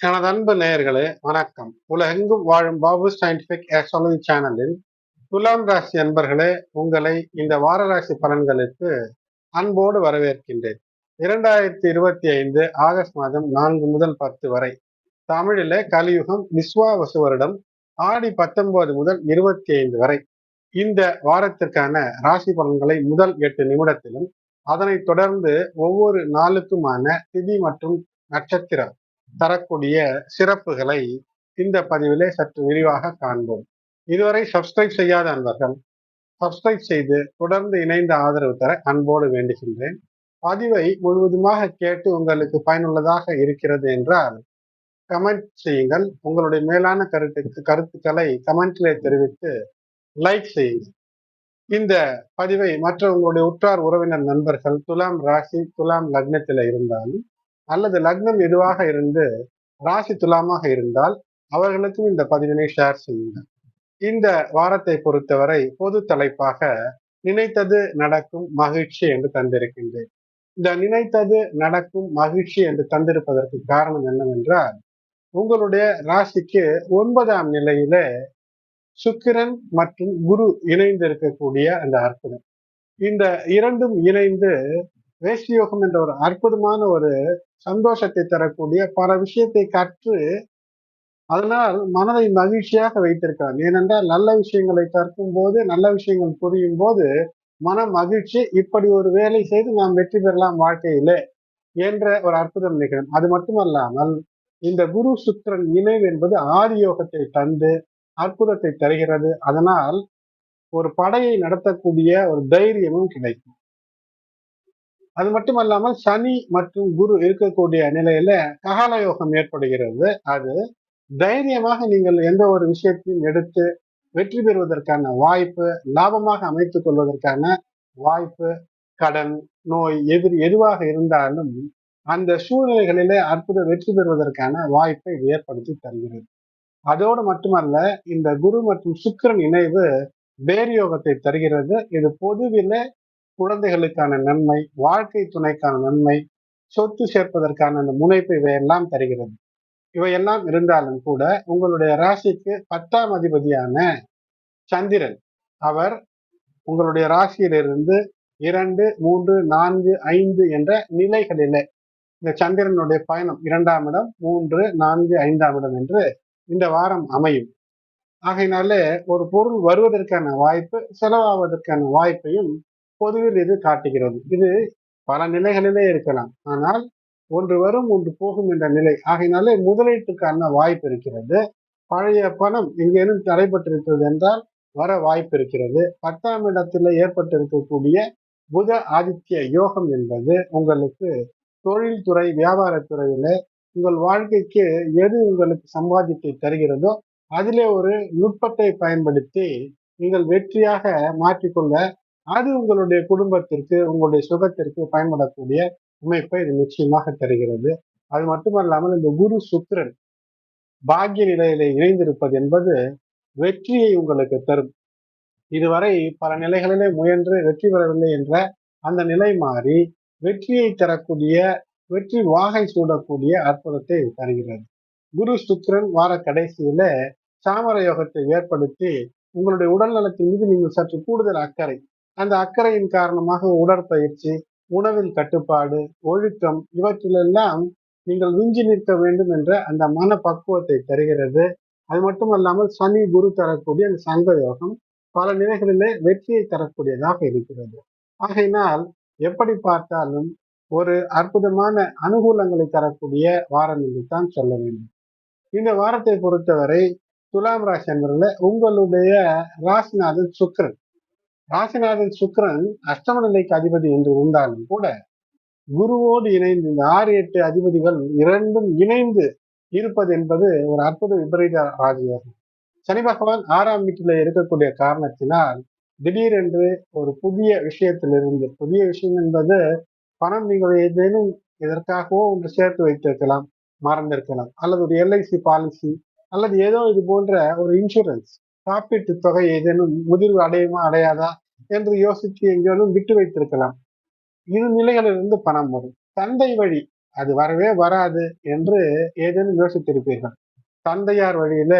எனது அன்பு நேயர்களே வணக்கம். உலகெங்கும் வாழும் பாபு சயின்டிபிக் ஆஸ்ட்ராலஜி சேனலில் துலாம் ராசி அன்பர்களே உங்களை இந்த வார ராசி பலன்களுக்கு அன்போடு வரவேற்கின்றேன். இரண்டாயிரத்தி இருபத்தி ஐந்து ஆகஸ்ட் மாதம் நான்கு முதல் பத்து வரை தமிழிலே கலியுகம் விஸ்வாவசு வருடம் ஆடி பத்தொன்பது முதல் இருபத்தி ஐந்து வரை. இந்த வாரத்திற்கான ராசி பலன்களை முதல் எட்டு நிமிடத்திலும் அதனைத் தொடர்ந்து ஒவ்வொரு நாளுக்குமான திதி மற்றும் நட்சத்திரம் தரக்கூடிய சிறப்புகளை இந்த பதிவிலே சற்று விரிவாக காண்போம். இதுவரை சப்ஸ்கிரைப் செய்யாத அன்பர்கள் சப்ஸ்கிரைப் செய்து தொடர்ந்து இணைந்த ஆதரவு தர அன்போடு வேண்டுகின்றேன். பதிவை முழுவதுமாக கேட்டு உங்களுக்கு பயனுள்ளதாக இருக்கிறது என்றால் கமெண்ட் செய்யுங்கள். உங்களுடைய மேலான கருத்துக்கு கருத்துக்களை கமெண்ட்லே தெரிவித்து லைக் செய்யுங்கள். இந்த பதிவை மற்ற உங்களுடைய உற்றார் உறவினர் நண்பர்கள் துலாம் ராசி துலாம் லக்னத்தில் இருந்தாலும் அல்லது லக்னம் எதுவாக இருந்து ராசி துலாமாக இருந்தால் அவர்களுக்கும் இந்த பதிவினை ஷேர் செய்யுங்கள். இந்த வாரத்தை பொறுத்தவரை பொது தலைப்பாக நினைத்தது நடக்கும் மகிழ்ச்சி என்று தந்திருக்கின்றேன். இந்த நினைத்தது நடக்கும் மகிழ்ச்சி என்று தந்திருப்பதற்கு காரணம் என்னவென்றால் உங்களுடைய ராசிக்கு ஒன்பதாம் நிலையில சுக்கிரன் மற்றும் குரு இணைந்து இருக்கக்கூடிய அந்த அற்புதம். இந்த இரண்டும் இணைந்து வேஷ்டியோகம் என்ற ஒரு அற்புதமான ஒரு சந்தோஷத்தை தரக்கூடிய பல விஷயத்தை கற்று அதனால் மனதை மகிழ்ச்சியாக வைத்திருக்கிறான் ஏனென்றால் நல்ல விஷயங்களை கற்கும் போது நல்ல விஷயங்கள் புரியும் போது மன மகிழ்ச்சி இப்படி ஒரு வேலை செய்து நாம் வெற்றி பெறலாம் வாழ்க்கையிலே என்ற ஒரு அற்புதம் நிகழும். அது மட்டுமல்லாமல் இந்த குரு சுக்கரன் இணைவு என்பது ஆதியோகத்தை தந்து அற்புதத்தை தருகிறது. அதனால் ஒரு படையை நடத்தக்கூடிய ஒரு தைரியமும் கிடைக்கும். அது மட்டுமல்லாமல் சனி மற்றும் குரு இருக்கக்கூடிய நிலையில ககால யோகம் ஏற்படுகிறது. அது தைரியமாக நீங்கள் எந்த ஒரு விஷயத்தையும் எடுத்து வெற்றி பெறுவதற்கான வாய்ப்பு லாபமாக அமைத்துக் கொள்வதற்கான வாய்ப்பு கடன் நோய் எதிர் எதுவாக இருந்தாலும் அந்த சூழ்நிலைகளிலே அற்புத வெற்றி பெறுவதற்கான வாய்ப்பை ஏற்படுத்தி தருகிறது. அதோடு மட்டுமல்ல இந்த குரு மற்றும் சுக்கரன் இணைவு பேரியோகத்தை தருகிறது. இது பொதுவில குழந்தைகளுக்கான நன்மை வாழ்க்கை துணைக்கான நன்மை சொத்து சேர்ப்பதற்கான அந்த முனைப்பு இவையெல்லாம் தருகிறது. இவையெல்லாம் இருந்தாலும் கூட உங்களுடைய ராசிக்கு பத்தாம் அதிபதியான சந்திரன் அவர் உங்களுடைய ராசியிலிருந்து இரண்டு மூன்று நான்கு ஐந்து என்ற நிலைகளிலே இந்த சந்திரனுடைய பயணம் இரண்டாம் இடம் மூன்று நான்கு ஐந்தாம் இடம் என்று இந்த வாரம் அமையும். ஆகையினாலே ஒரு பொருள் வருவதற்கான வாய்ப்பு செலவாவதற்கான வாய்ப்பையும் பொதுவில் இது காட்டுகிறது. இது பல நிலைகளிலே இருக்கலாம். ஆனால் ஒன்று வரும் ஒன்று போகும் என்ற நிலை. ஆகையினாலே முதலீட்டுக்கான வாய்ப்பு இருக்கிறது. பழைய பணம் எங்கேனும் தடைப்பட்டிருக்கிறது என்றால் வர வாய்ப்பு இருக்கிறது. பத்தாம் இடத்துல ஏற்பட்டிருக்கக்கூடிய புத ஆதித்ய யோகம் என்பது உங்களுக்கு தொழில்துறை வியாபாரத்துறையில உங்கள் வாழ்க்கைக்கு எது உங்களுக்கு சம்பாதித்தை தருகிறதோ அதிலே ஒரு நுட்பத்தை பயன்படுத்தி நீங்கள் வெற்றியாக மாற்றிக்கொள்ள அது உங்களுடைய குடும்பத்திற்கு உங்களுடைய சுகத்திற்கு பயன்படக்கூடிய அமைப்பை இது நிச்சயமாக தருகிறது. அது மட்டுமல்லாமல் இந்த குரு சுத்திரன் பாக்கிய நிலையில இணைந்திருப்பது என்பது வெற்றியை உங்களுக்கு தரும். இதுவரை பல நிலைகளிலே முயன்று வெற்றி பெறவில்லை என்ற அந்த நிலை மாறி வெற்றியை தரக்கூடிய வெற்றி வாகை சூடக்கூடிய அற்புதத்தை தருகிறது. குரு சுக்கிரன் வார கடைசியில சாமர யோகத்தை ஏற்படுத்தி உங்களுடைய உடல் நலத்தின் மீது நீங்கள் சற்று கூடுதல் அக்கறை அந்த அக்கறையின் காரணமாக உடற்பயிற்சி உணவின் கட்டுப்பாடு ஒழுக்கம் இவற்றிலெல்லாம் நீங்கள் விஞ்சி நிற்க வேண்டும் என்ற அந்த மன பக்குவத்தை தருகிறது. அது மட்டுமல்லாமல் சனி குரு தரக்கூடிய அந்த சங்க யோகம் பல நிலைகளிலே வெற்றியை தரக்கூடியதாக இருக்கிறது. ஆகையினால் எப்படி பார்த்தாலும் ஒரு அற்புதமான அனுகூலங்களை தரக்கூடிய வாரம் என்று தான் சொல்ல வேண்டும். இந்த வாரத்தை பொறுத்தவரை துலாம் ராசி என்பதில் உங்களுடைய ராசிநாதன் சுக்கரன். ராசிநாதன் சுக்கரன் அஷ்டம நிலைக்கு அதிபதி என்று இருந்தாலும் கூட குருவோடு இணைந்து இந்த ஆறு எட்டு அதிபதிகள் இரண்டும் இணைந்து இருப்பது என்பது ஒரு அற்புத விபரீத ராஜயோகம். சனி பகவான் ஆறாம் வீட்டில் இருக்கக்கூடிய காரணத்தினால் திடீரென்று ஒரு புதிய விஷயத்திலிருந்து புதிய விஷயம் என்பது பணம் நீங்கள் ஏதேனும் இதற்காகவோ ஒன்று சேர்த்து வைத்திருக்கலாம் மறந்திருக்கலாம். அல்லது ஒரு எல்ஐசி பாலிசி அல்லது ஏதோ இது போன்ற ஒரு இன்சூரன்ஸ் காப்பீட்டு தொகை ஏதேனும் முதிர்வு அடையுமா அடையாதா என்று யோசித்து எங்கேனும் விட்டு வைத்திருக்கலாம். இரு நிலைகளிலிருந்து பணம் வரும். தந்தை வழி அது வரவே வராது என்று ஏதேனும் யோசித்திருப்பீர்கள். தந்தையார் வழியில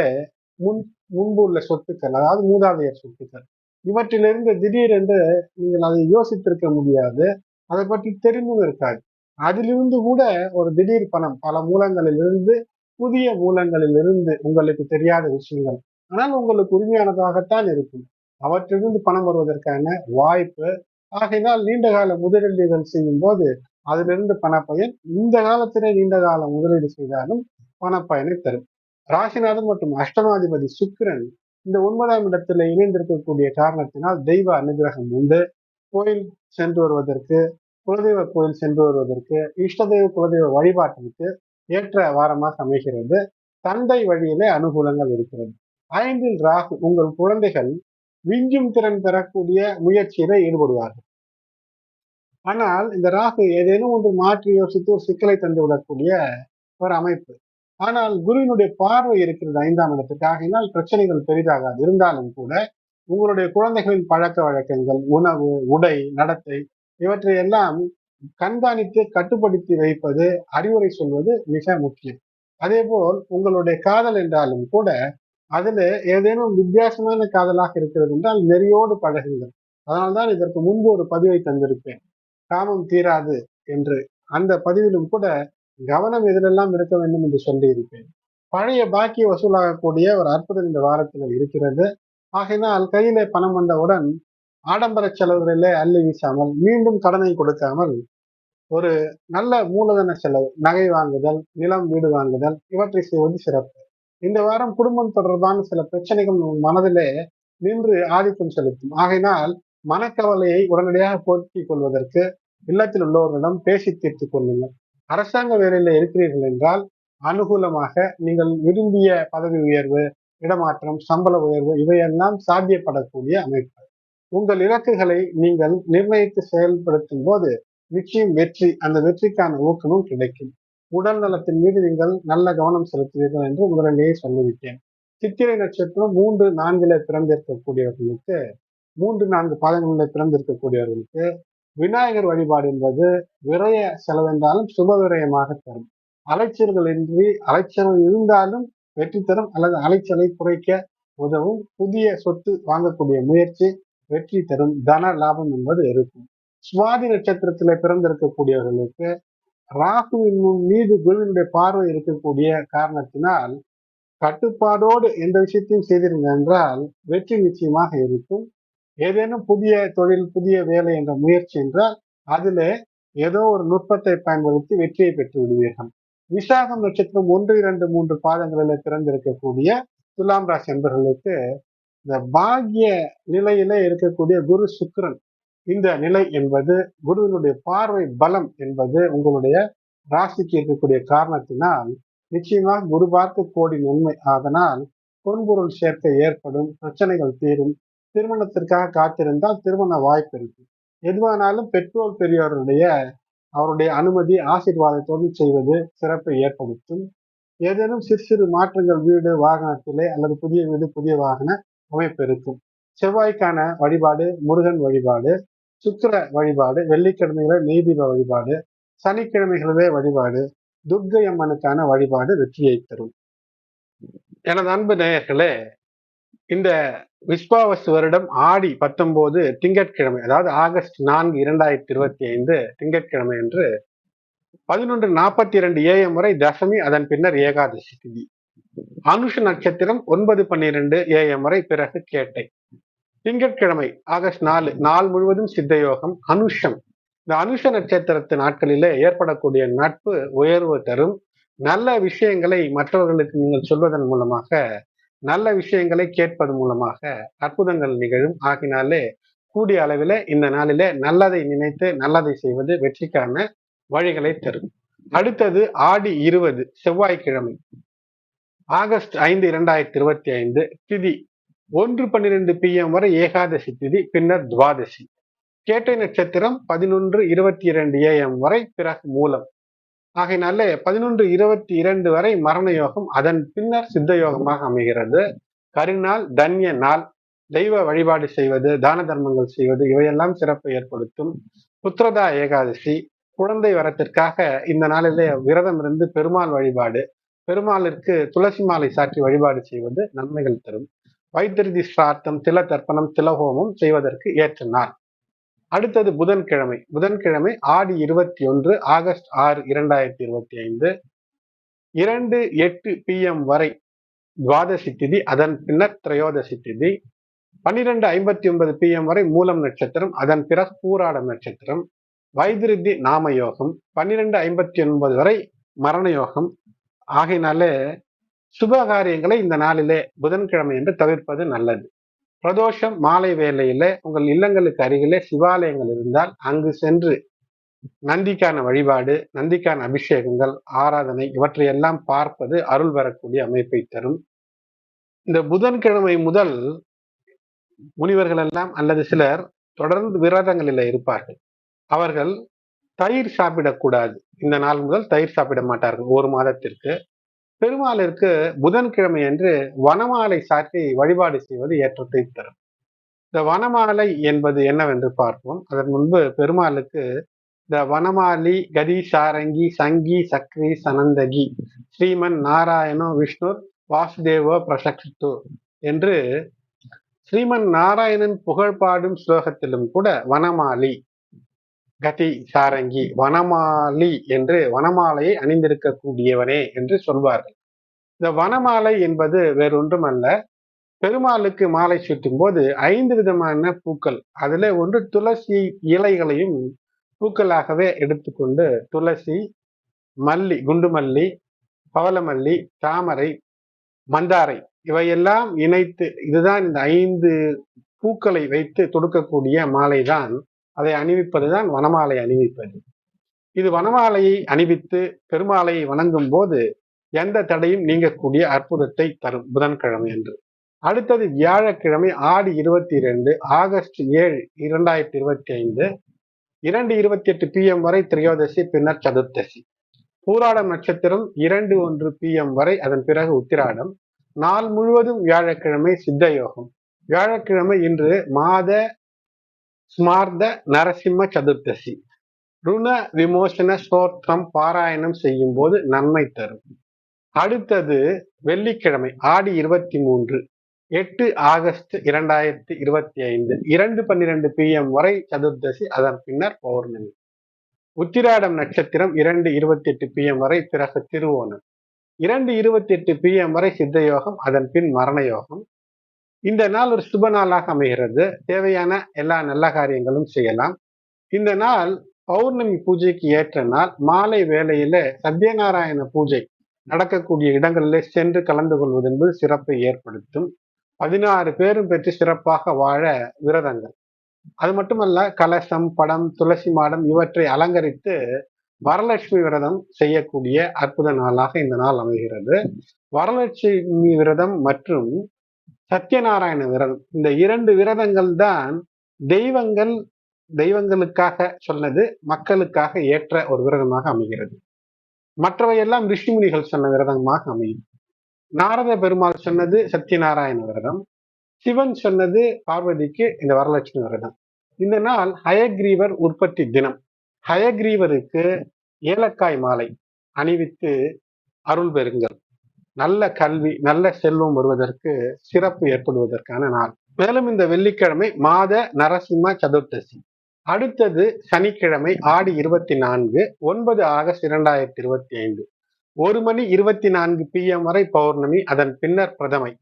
முன் முன்பு உள்ள சொத்துக்கள் அதாவது மூதாதையர் சொத்துக்கள் இவற்றிலிருந்து திடீரென்று நீங்கள் அதை யோசித்திருக்க முடியாது. அதை பற்றி தெரிந்தும் இருக்காது. அதிலிருந்து கூட ஒரு திடீர் பணம் பல மூலங்களிலிருந்து புதிய மூலங்களிலிருந்து உங்களுக்கு தெரியாத விஷயங்கள் ஆனால் உங்களுக்கு உரிமையானதாகத்தான் இருக்கும். அவற்றிலிருந்து பணம் வருவதற்கான வாய்ப்பு ஆகையினால் நீண்ட கால முதலீடுகள் செய்யும் போது அதிலிருந்து பணப்பயன் இந்த காலத்திலே நீண்ட காலம் முதலீடு செய்தாலும் பணப்பயனை தரும். ராசிநாதன் மற்றும் அஷ்டமாதிபதி சுக்கிரன் இந்த ஒன்பதாம் இடத்துல இணைந்திருக்கக்கூடிய காரணத்தினால் தெய்வ அனுகிரகம் உண்டு. கோயில் சென்று வருவதற்கு குலதெய்வ கோயில் சென்று வருவதற்கு இஷ்டதெய்வ குலதெய்வ வழிபாட்டிற்கு ஏற்ற வாரமாக அமைகிறது. தந்தை வழியிலே அனுகூலங்கள் இருக்கிறது. ஐந்தில் ராகு உங்கள் குழந்தைகள் விஞ்சும் திறன் பெறக்கூடிய முயற்சியில ஈடுபடுவார்கள். ஆனால் இந்த ராகு ஏதேனும் ஒன்று மாற்றி யோசித்து ஒரு சிக்கலை தந்து விடக்கூடிய ஒரு அமைப்பு. ஆனால் குருவினுடைய பார்வை இருக்கிறது ஐந்தாம் இடத்துக்கு. ஆகினால் பிரச்சனைகள் பெரிதாகாது. இருந்தாலும் கூட உங்களுடைய குழந்தைகளின் பழக்க வழக்கங்கள் உணவு உடை நடத்தை இவற்றை எல்லாம் கண்காணித்து கட்டுப்படுத்தி வைப்பது அறிவுரை சொல்வது மிக முக்கியம். அதே போல் உங்களுடைய காதல் என்றாலும் கூட அதுல ஏதேனும் வித்தியாசமான காதலாக இருக்கிறது என்றால் நெறியோடு பழகுங்கள். அதனால்தான் இதற்கு முன்பு ஒரு பதிவை தந்திருப்பேன். காமம் தீராது என்று. அந்த பதிவிலும் கூட கவனம் எதிலெல்லாம் இருக்க வேண்டும் என்று சொல்லி இருப்பேன் பழைய பாக்கி வசூலாகக்கூடிய ஒரு அற்புதம் இந்த வாரத்தில் இருக்கிறது. ஆகையினால் கையிலே பணம் வந்தவுடன் ஆடம்பர செலவுகளிலே அள்ளி வீசாமல் மீண்டும் கடனை கொடுக்காமல் ஒரு நல்ல மூலதன செலவு நகை வாங்குதல் நிலம் வீடு வாங்குதல் இவற்றை செய்வது சிறப்பு. இந்த வாரம் குடும்பம் தொடர்பான சில பிரச்சனைகள் மனதிலே நின்று ஆதிக்கம் செலுத்தும். ஆகையினால் மனக்கவலையை உடனடியாக போக்கிக் கொள்வதற்கு இல்லத்தில் உள்ளவர்களிடம் பேசி தீர்த்துக் கொள்ளுங்கள். அரசாங்க வேலையில இருக்கிறீர்கள் என்றால் அனுகூலமாக நீங்கள் விரும்பிய பதவி உயர்வு இடமாற்றம் சம்பள உயர்வு இவையெல்லாம் சாத்தியப்படக்கூடிய அமைப்பு உங்கள் இலக்குகளை நீங்கள் நிர்ணயித்து செயல்படுத்தும் போது நிச்சயம் வெற்றி அந்த வெற்றிக்கான ஊக்கமும் கிடைக்கும். உடல் நலத்தின் மீது நீங்கள் நல்ல கவனம் செலுத்துவீர்கள் என்று முதலிலேயே சொல்லிவிட்டேன். சித்திரை நட்சத்திரம் மூன்று நான்கில பிறந்திருக்கக்கூடியவர்களுக்கு மூன்று நான்கு பாதங்களில் பிறந்திருக்கக்கூடியவர்களுக்கு விநாயகர் வழிபாடு என்பது விரய செலவென்றாலும் சுப விரயமாக தரும். அலைச்சல்கள் இன்றி அலைச்சல் இருந்தாலும் வெற்றி தரும் அல்லது அலைச்சலை குறைக்க உதவும் புதிய சொத்து வாங்கக்கூடிய முயற்சி வெற்றி தரும் தன லாபம் என்பது இருக்கும். சுவாதி நட்சத்திரத்தில் பிறந்திருக்கக்கூடியவர்களுக்கு ராகுவின் மீது குருவினுடைய பார்வை இருக்கக்கூடிய காரணத்தினால் கட்டுப்பாடோடு எந்த விஷயத்தையும் செய்திருங்க என்றால் வெற்றி நிச்சயமாக இருக்கும். ஏதேனும் புதிய தொழில் புதிய வேலை என்ற முயற்சி என்றால் அதுல ஏதோ ஒரு நுட்பத்தை பயன்படுத்தி வெற்றியை பெற்று விடுவீர்கள். விசாகம் நட்சத்திரம் ஒன்று இரண்டு மூன்று பாதங்களில் பிறந்திருக்கக்கூடிய துலாம் ராசி என்பர்களுக்கு இந்த பாகிய நிலையில இருக்கக்கூடிய குரு சுக்கரன் இந்த நிலை என்பது குருவினுடைய பார்வை பலம் என்பது உங்களுடைய ராசிக்கு இருக்கக்கூடிய காரணத்தினால் நிச்சயமாக குரு பார்த்து கோடி நன்மை. அதனால் பொன்பொருள் சேர்க்கை ஏற்படும் பிரச்சனைகள் தீரும் திருமணத்திற்காக காத்திருந்தால் திருமண வாய்ப்பு இருக்கு. எதுவானாலும் பெற்றோர் பெரியோருடைய அவருடைய அனுமதி ஆசீர்வாதத்தோடு செய்வது சிறப்பை ஏற்படுத்தும். ஏதேனும் சிறு சிறு மாற்றங்கள் வீடு வாகனத்திலே அல்லது புதிய வீடு புதிய வாகன அமைப்பு இருக்கும். செவ்வாய்க்கான வழிபாடு முருகன் வழிபாடு சுக்கர வழிபாடு வெள்ளிக்கிழமைகள நெய்தீப வழிபாடு சனிக்கிழமைகளிலே வழிபாடு துர்கை அம்மனுக்கான வழிபாடு வெற்றியை தரும். எனது அன்பு நேயர்களே இந்த விஸ்வாவசு வருடம் ஆடி பத்தொன்பது திங்கட்கிழமை அதாவது ஆகஸ்ட் நான்கு இரண்டாயிரத்தி இருபத்தி ஐந்து திங்கட்கிழமை என்று பதினொன்று நாற்பத்தி இரண்டு ஏஎம் வரை தசமி அதன் பின்னர் ஏகாதசி திதி. அனுஷ நட்சத்திரம் ஒன்பது பன்னிரண்டு ஏஎம் வரை பிறகு கேட்டை. திங்கட்கிழமை ஆகஸ்ட் நாலு நாள் முழுவதும் சித்த யோகம் அனுஷம். இந்த அனுஷ நட்சத்திரத்து நாட்களிலே ஏற்படக்கூடிய நட்பு உயர்வு தரும். நல்ல விஷயங்களை மற்றவர்களுக்கு நீங்கள் சொல்வதன் மூலமாக நல்ல விஷயங்களை கேட்பது மூலமாக அற்புதங்கள் நிகழும். ஆகினாலே கூடிய அளவில் இந்த நாளிலே நல்லதை நினைத்து நல்லதை செய்வது வெற்றிக்கான வழிகளை தரும். அடுத்தது ஆடி இருபது செவ்வாய்க்கிழமை. ஆகஸ்ட் ஐந்து இரண்டாயிரத்தி இருபத்தி ஐந்து திதி ஒன்று பன்னிரெண்டு பிஎம் வரை ஏகாதசி திதி பின்னர் துவாதசி. கேட்டை நட்சத்திரம் பதினொன்று இருபத்தி இரண்டு ஏஎம் வரை பிறகு மூலம். ஆகையினால பதினொன்று இருபத்தி இரண்டு வரை மரண யோகம் அதன் பின்னர் சித்த யோகமாக அமைகிறது. கருநாள் தன்ய நாள் தெய்வ வழிபாடு செய்வது தான தர்மங்கள் செய்வது இவையெல்லாம் சிறப்பை ஏற்படுத்தும். புத்திரதா ஏகாதசி குழந்தை வரத்திற்காக இந்த நாளிலே விரதம் இருந்து பெருமாள் வழிபாடு பெருமாளிற்கு துளசி மாலை சாற்றி வழிபாடு செய்வது நன்மைகள் தரும். வைத்திருதி சார்த்தம் தில தர்ப்பணம் திலஹோமம் செய்வதற்கு ஏற்ற நாள் அடுத்தது புதன்கிழமை. புதன்கிழமை ஆடி இருபத்தி ஒன்று ஆகஸ்ட் ஆறு இரண்டாயிரத்தி இருபத்தி ஐந்து. இரண்டு எட்டு பிஎம் வரை துவாதசி திதி அதன் பின்னர் திரையோதசி திதி. பன்னிரெண்டு ஐம்பத்தி ஒன்பது பிஎம் வரை மூலம் நட்சத்திரம் அதன் பிறகு பூராடம் நட்சத்திரம். வைத்திருத்தி நாம யோகம் பன்னிரெண்டு ஐம்பத்தி ஒன்பது வரை மரண யோகம் ஆகையினாலே சுப காரியங்களை இந்த நாளிலே புதன்கிழமை என்று தவிர்ப்பது நல்லது. பிரதோஷம் மாலை வேலையில உங்கள் இல்லங்களுக்கு அருகிலே சிவாலயங்கள் இருந்தால் அங்கு சென்று நந்திக்கான வழிபாடு நந்திக்கான அபிஷேகங்கள் ஆராதனை இவற்றையெல்லாம் பார்ப்பது அருள் வரக்கூடிய அமைப்பை தரும். இந்த புதன்கிழமை முதல் முனிவர்கள் எல்லாம் அல்லது சிலர் தொடர்ந்து விரதங்களில் இருப்பார்கள். அவர்கள் தயிர் சாப்பிடக்கூடாது. இந்த நாள் முதல் தயிர் சாப்பிட மாட்டார்கள். ஒரு மாதத்திற்கு பெருமாளிற்கு புதன்கிழமை என்று வனமாலை சாற்றி வழிபாடு செய்வது ஏற்றத்தை தரும். இந்த வனமாலை என்பது என்னவென்று பார்ப்போம். அதன் முன்பு பெருமாளுக்கு இந்த வனமாலி கதி சாரங்கி சங்கி சக்ரி சனந்தகி ஸ்ரீமன் நாராயணோ விஷ்ணு வாசுதேவோ பிரசக்து என்று ஸ்ரீமன் நாராயணன் புகழ்பாடும் ஸ்லோகத்திலும் கூட வனமாலி கதி சாரங்கி வனமாலி என்று வனமாலையை அணிந்திருக்கக்கூடியவனே என்று சொல்வார்கள். இந்த வனமாலை என்பது வேறொன்றும் அல்ல பெருமாளுக்கு மாலை சுற்றும் போது ஐந்து விதமான பூக்கள் அதுல ஒன்று துளசி இலைகளையும் பூக்களாகவே எடுத்துக்கொண்டு துளசி மல்லி குண்டுமல்லி பவளமல்லி தாமரை மந்தாரை இவையெல்லாம் இணைத்து இதுதான் இந்த ஐந்து பூக்களை வைத்து தொடுக்கக்கூடிய மாலை தான் அதை அணிவிப்பதுதான் வனமாலை அணிவிப்பது. இது வனமாலையை அணிவித்து பெருமாளையை வணங்கும் போது எந்த தடையும் நீங்கக்கூடிய அற்புதத்தை தரும் புதன்கிழமை என்று அடுத்தது வியாழக்கிழமை ஆடி இருபத்தி ரெண்டு ஆகஸ்ட் ஏழு இரண்டாயிரத்தி இருபத்தி ஐந்து இரண்டு இருபத்தி எட்டு பிஎம் வரை திரையோதசி பின்னர் சதுர்த்தசி. பூராடம் நட்சத்திரம் இரண்டு ஒன்று பிஎம் வரை அதன் பிறகு உத்திராடம். நாள் முழுவதும் வியாழக்கிழமை சித்த யோகம். வியாழக்கிழமை இன்று மாத ஸ்மார்த்த நரசிம்ம சதுர்த்தசி. ருண விமோசன ஸ்தோத்திரம் பாராயணம் செய்யும் போது நன்மை தரும். அடுத்தது வெள்ளிக்கிழமை ஆடி இருபத்தி மூன்று எட்டு ஆகஸ்ட் இரண்டாயிரத்தி இருபத்தி ஐந்து இரண்டு பன்னிரண்டு பிஎம் வரை சதுர்தசி அதன் பின்னர் பௌர்ணமி. உத்திராடம் நட்சத்திரம் இரண்டு இருபத்தி எட்டு பிஎம் வரை பிறகு திருவோணம். இரண்டு இருபத்தி எட்டு பிஎம் வரை சித்த யோகம் அதன் பின் மரண யோகம். இந்த நாள் ஒரு சுப நாளாக அமைகிறது. தேவையான எல்லா நல்ல காரியங்களும் செய்யலாம். இந்த நாள் பௌர்ணமி பூஜைக்கு ஏற்ற நாள் மாலை வேளையில சத்யநாராயண பூஜை நடக்கக்கூடிய இடங்களிலே சென்று கலந்து கொள்வது என்பது சிறப்பை ஏற்படுத்தும். பதினாறு பேரும் பெற்று சிறப்பாக வாழ விரதங்கள். அது மட்டுமல்ல கலசம் படம் துளசி மாடம் இவற்றை அலங்கரித்து வரலட்சுமி விரதம் செய்யக்கூடிய அற்புத நாளாக இந்த நாள் அமைகிறது. வரலட்சுமி விரதம் மற்றும் சத்யநாராயண விரதம். இந்த இரண்டு விரதங்கள் தான் தெய்வங்கள் தெய்வங்களுக்காக சொன்னது மக்களுக்காக ஏற்ற ஒரு விரதமாக அமைகிறது. மற்றவையெல்லாம் ரிஷிமுனிகள் சொன்ன விரதமாக அமையும். நாரத பெருமாள் சொன்னது சத்யநாராயண விரதம். சிவன் சொன்னது பார்வதிக்கு இந்த வரலட்சுமி விரதம். இந்த நாள் ஹயக்ரீவர் உற்பத்தி தினம். ஹயக்ரீவருக்கு ஏலக்காய் மாலை அணிவித்து அருள் பெறுங்கள். நல்ல கல்வி நல்ல செல்வம் வருவதற்கு சிறப்பு ஏற்படுவதற்கான நாள். மேலும் இந்த வெள்ளிக்கிழமை மாத நரசிம்ம சதுர்த்தசி. அடுத்தது சனிக்கிழமை ஆடி இருபத்தி நான்கு ஒன்பது ஆகஸ்ட் இரண்டாயிரத்தி இருபத்தி ஐந்து ஒரு மணி இருபத்தி நான்கு பிஎம் வரை பௌர்ணமி அதன் பின்னர் பிரதமை.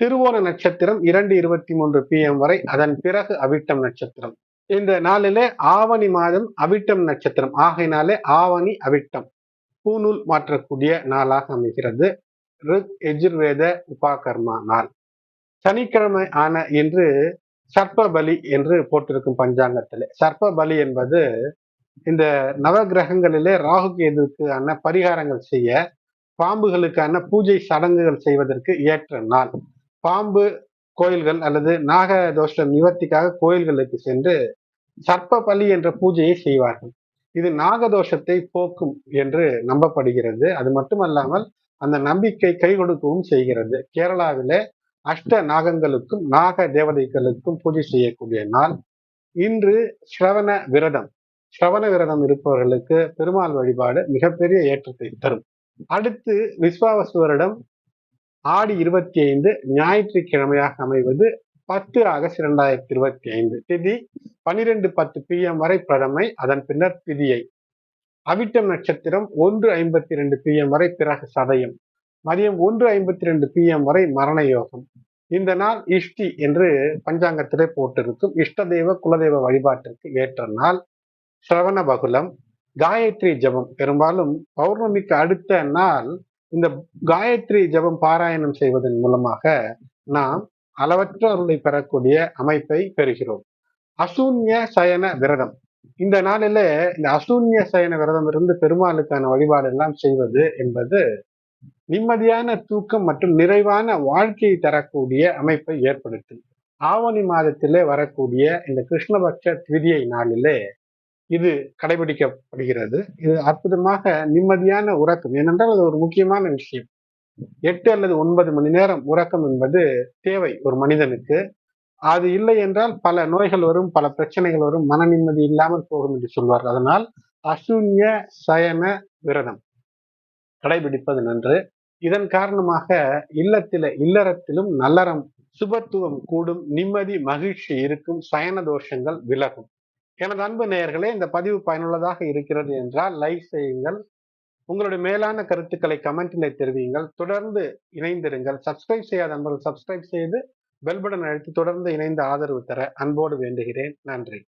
திருவோண நட்சத்திரம் இரண்டு இருபத்தி மூன்று பிஎம் வரை அதன் பிறகு அவிட்டம் நட்சத்திரம். இந்த நாளிலே ஆவணி மாதம் அவிட்டம் நட்சத்திரம். ஆகையினாலே ஆவணி அவிட்டம். பூநூல் மாற்றக்கூடிய நாளாக அமைகிறது. ரிக் எஜுர்வேத உபாகர்மா நாள். சனிக்கிழமை ஆன இன்று சர்ப்ப பலி என்று போட்டிருக்கும் பஞ்சாங்கத்தில். சர்ப்ப பலி என்பது இந்த நவகிரகங்களிலே ராகு கேதுக்கான பரிகாரங்கள் செய்ய பாம்புகளுக்கான பூஜை சடங்குகள் செய்வதற்கு ஏற்ற நாள். பாம்பு கோயில்கள் அல்லது நாக தோஷ நிவர்த்திக்காக கோயில்களுக்கு சென்று சர்ப்ப பலி என்ற பூஜையை செய்வார்கள். இது நாகதோஷத்தை போக்கும் என்று நம்பப்படுகிறது. அது மட்டுமல்லாமல் அந்த நம்பிக்கை கை கொடுக்கவும் செய்கிறது. கேரளாவிலே அஷ்ட நாகங்களுக்கும் நாக தேவதைகளுக்கும் பூஜை செய்யக்கூடிய நாள். இன்று ஸ்ரவண விரதம். ஸ்ரவண விரதம் இருப்பவர்களுக்கு பெருமாள் வழிபாடு மிகப்பெரிய ஏற்றத்தை தரும். அடுத்து விஸ்வாவசு வருடம் ஆடி இருபத்தி ஐந்து ஞாயிற்றுக்கிழமையாக அமைவது பத்து ஆகஸ்ட் இரண்டாயிரத்தி இருபத்தி ஐந்து திதி பனிரெண்டு பத்து பி எம் வரை பிரதமை அதன் பின்னர் திதியை அவிட்டம் நட்சத்திரம் ஒன்று ஐம்பத்தி ரெண்டு பிஎம் வரை பிறகு சதயம். மதியம் ஒன்று ஐம்பத்தி ரெண்டு பிஎம் வரை மரண யோகம். இந்த நாள் இஷ்டி என்று பஞ்சாங்கத்திலே போட்டிருக்கும். இஷ்ட தெய்வ குலதெய்வ வழிபாட்டிற்கு ஏற்ற நாள். சிரவண பகுலம் காயத்ரி ஜபம். பெரும்பாலும் பௌர்ணமிக்கு அடுத்த நாள் இந்த காயத்ரி ஜபம் பாராயணம் செய்வதன் மூலமாக நாம் அளவற்ற அருளை பெறக்கூடிய அமைப்பை பெறுகிறோம். அசூன்ய சயன விரதம். இந்த நாளில இந்த அசூன்ய சயன விரதம் இருந்து பெருமாளுக்கான வழிபாடு எல்லாம் செய்வது என்பது நிம்மதியான தூக்கம் மற்றும் நிறைவான வாழ்க்கையை தரக்கூடிய அமைப்பை ஏற்படுத்தும். ஆவணி மாதத்திலே வரக்கூடிய இந்த கிருஷ்ணபக்ஷ திதியை நாளிலே இது கடைபிடிக்கப்படுகிறது. இது அற்புதமாக நிம்மதியான உறக்கம். ஏனென்றால் அது ஒரு முக்கியமான விஷயம். எட்டு அல்லது ஒன்பது மணி நேரம் உறக்கம் என்பது தேவை ஒரு மனிதனுக்கு. அது இல்லை என்றால் பல நோய்கள் வரும் பல பிரச்சனைகள் வரும் மன நிம்மதி இல்லாமல் போகும் என்று சொல்வார் அதனால் அசூன்ய சயன விரதம் கடைபிடிப்பது நன்று. இதன் காரணமாக இல்லத்தில இல்லறத்திலும் நல்லறம் சுபத்துவம் கூடும் நிம்மதி மகிழ்ச்சி இருக்கும் சயன தோஷங்கள் விலகும். எனது அன்பு நேயர்களே இந்த பதிவு பயனுள்ளதாக இருக்கிறது என்றால் லைக் செய்யுங்கள். உங்களுடைய மேலான கருத்துக்களை கமெண்டில் தெரிவியுங்கள். தொடர்ந்து இணைந்திருங்கள். சப்ஸ்கிரைப் செய்யாத நண்பர்கள் சப்ஸ்கிரைப் செய்து பெல் பட்டன் அழுத்தி தொடர்ந்து இணைந்து ஆதரவு தர அன்போடு வேண்டுகிறேன். நன்றி.